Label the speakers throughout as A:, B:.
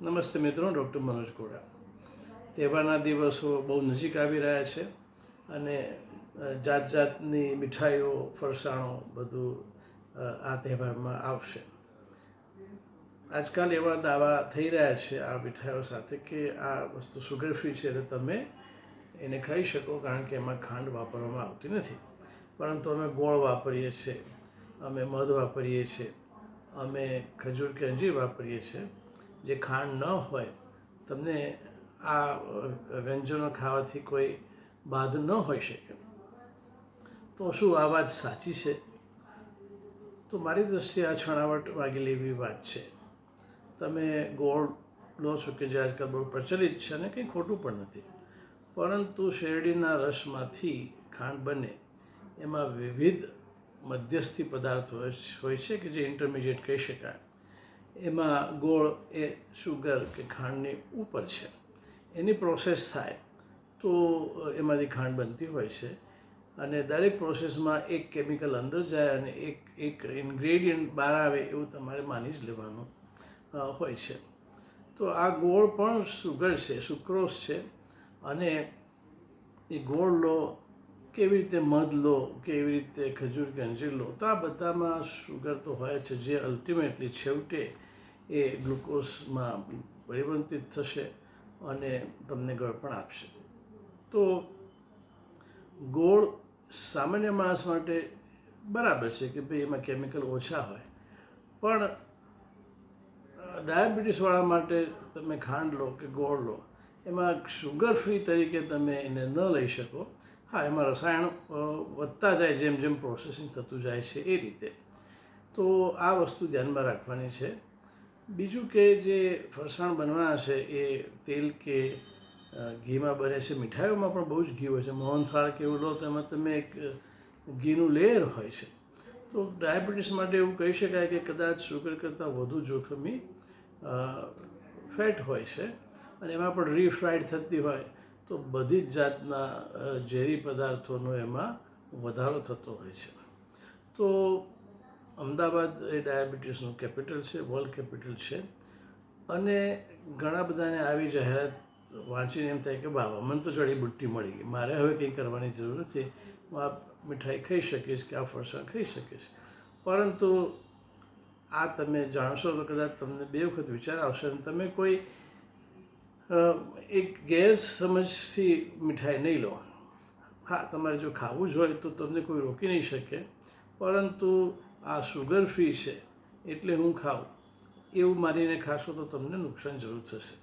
A: નમસ્તે મિત્રો, ડૉક્ટર મનોજ ગોડા. તહેવારના દિવસો બહુ નજીક આવી રહ્યા છે અને જાત જાતની મીઠાઈઓ, ફરસાણો બધું આ તહેવારમાં આવશે. આજકાલ એવા દાવા થઈ રહ્યા છે આ મીઠાઈઓ સાથે કે આ વસ્તુ સુગર ફ્રી છે એટલે તમે એને ખાઈ શકો કારણ કે એમાં ખાંડ વાપરવામાં આવતી નથી. પરંતુ અમે ગોળ વાપરીએ છીએ, અમે મધ વાપરીએ છીએ, અમે ખજૂર કે અંજીર વાપરીએ છીએ. જે ખાંડ ન હોય, તમને આ વ્યંજનો ખાવાથી કોઈ બાદ ન હોઈ શકે. તો શું આ વાત સાચી છે? તો મારી દૃષ્ટિએ આ છણાવટ વાગેલી એવી વાત છે. તમે ગોળ લો છો કે જે આજકાલ બહુ પ્રચલિત છે અને કંઈ ખોટું પણ નથી. પરંતુ શેરડીના રસમાંથી ખાંડ બને, એમાં વિવિધ મધ્યસ્થી પદાર્થો હોય છે કે જે ઇન્ટરમિડિયેટ કહી શકાય. એમાં ગોળ એ શુગર કે ખાંડની ઉપર છે. એની પ્રોસેસ થાય તો એમાંથી ખાંડ બનતી હોય છે. અને દરેક પ્રોસેસમાં એક કેમિકલ અંદર જાય અને એક એક ઇન્ગ્રેડિયન્ટ બહાર આવે એવું તમારે માની જ લેવાનું હોય છે. તો આ ગોળ પણ સુગર છે સુક્રોસ છે. અને એ ગોળ લો, કેવી રીતે મધ લો, કેવી રીતે ખજૂર કે અંજીર લો, તો આ બધામાં સુગર તો હોય છે. જે અલ્ટિમેટલી છેવટે એ ગ્લુકોઝમાં પરિવર્તિત થશે અને તમને ગળપણ આપશે. તો ગોળ સામાન્ય માણસ માટે બરાબર છે કે ભાઈ એમાં કેમિકલ ઓછા હોય. પણ ડાયાબિટીસવાળા માટે તમે ખાંડ લો કે ગોળ લો, એમાં શુગર ફ્રી તરીકે તમે એને ન લઈ શકો. હા, એમાં રસાયણ વધતા જાય, જેમ જેમ પ્રોસેસિંગ થતું જાય છે એ રીતે. તો આ વસ્તુ ધ્યાનમાં રાખવાની છે. બીજું કે જે ફરસાણ બનવાના છે એ તેલ કે ઘીમાં બને છે. મીઠાઈઓમાં પણ બહુ જ ઘી હોય છે. મોહનથાળ કે એવું લો તો એમાં તમે એક ઘીનું લેયર હોય છે. તો ડાયાબિટીસ માટે એવું કહી શકાય કે કદાચ શુગર કરતાં વધુ જોખમી ફેટ હોય છે અને એમાં પણ રીફ્રાઈડ થતી હોય તો બધી જ જાતના ઝેરી પદાર્થોનો એમાં વધારો થતો હોય છે. તો અમદાવાદ એ ડાયાબિટીસનું કેપિટલ છે વર્લ્ડ કેપિટલ છે. અને ઘણા બધાને આવી જાહેરાત વાંચીને એમ થાય કે બાબા મને તો જડીબુટ્ટી મળી ગઈ. મારે હવે કંઈ કરવાની જરૂર નથી. હું આ મીઠાઈ ખાઈ શકીશ કે આ ફરસાણ ખાઈ શકીશ? પરંતુ આ તમે જાણશો તો કદાચ તમને બે વખત વિચાર આવશે અને તમે કોઈ એક ગેરસમજથી મીઠાઈ નહીં લો. હા, તમારે જો ખાવું જ હોય તો તમને કોઈ રોકી નહીં શકે. પરંતુ આ સુગર ફ્રી છે, એટલે હું ખાઉં. એવું માનીને ખાશો તો તમને નુકસાન જરૂર થશે.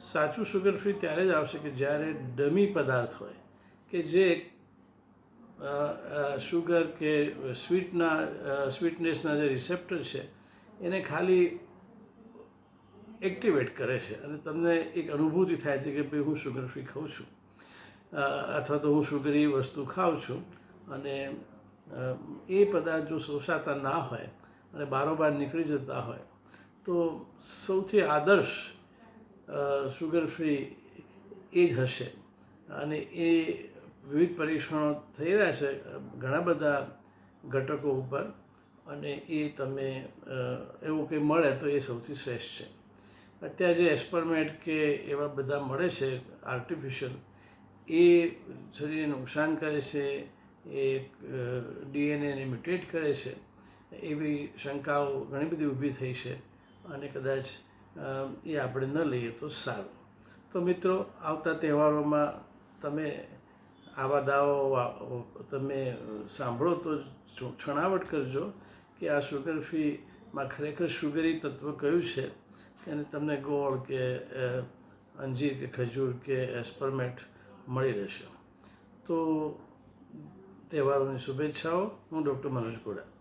A: સાચું સુગર ફ્રી ત્યારે જ આવશે કે જ્યારે ડમી પદાર્થ હોય, કે જે શુગર કે સ્વીટના સ્વીટનેસના જે રિસેપ્ટર છે, એને ખાલી એક્ટિવેટ કરે છે. અને તમને એક અનુભૂતિ થાય છે કે ભાઈ હું સુગર ફ્રી ખાઉં છું. અથવા તો હું સુગરી વસ્તુ ખાઉં છું અને એ પદાર્થ જો શોષાતા ના હોય અને બારોબાર નીકળી જતા હોય, તો સૌથી આદર્શ શુગર ફ્રી એ જ હશે. અને એ વિવિધ પરીક્ષણો થઈ રહ્યા છે, ઘણા બધા ઘટકો ઉપર, અને એ તમે એવું કંઈ મળે તો એ સૌથી શ્રેષ્ઠ છે. અત્યારે જે એસ્પરમેટ કે એવા બધા મળે છે આર્ટિફિશિયલ એ શરીરને નુકસાન કરે છે એ ડીએનએને મ્યુટેટ કરે છે, એવી શંકાઓ ઘણી બધી ઊભી થઈ છે અને કદાચ એ આપણે ન લઈએ તો સારું. તો મિત્રો, આવતા તહેવારોમાં તમે આવા દાવો તમે સાંભળો તો છણાવટ કરજો કે આ સુગર ફીમાં ખરેખર સુગરી તત્વ કયું છે અને તમને ગોળ કે અંજીર કે ખજૂર કે એસ્પરમેટ મળી રહેશે. તો તહેવારોની શુભેચ્છાઓ. હું ડૉક્ટર મનોજ ગોડા.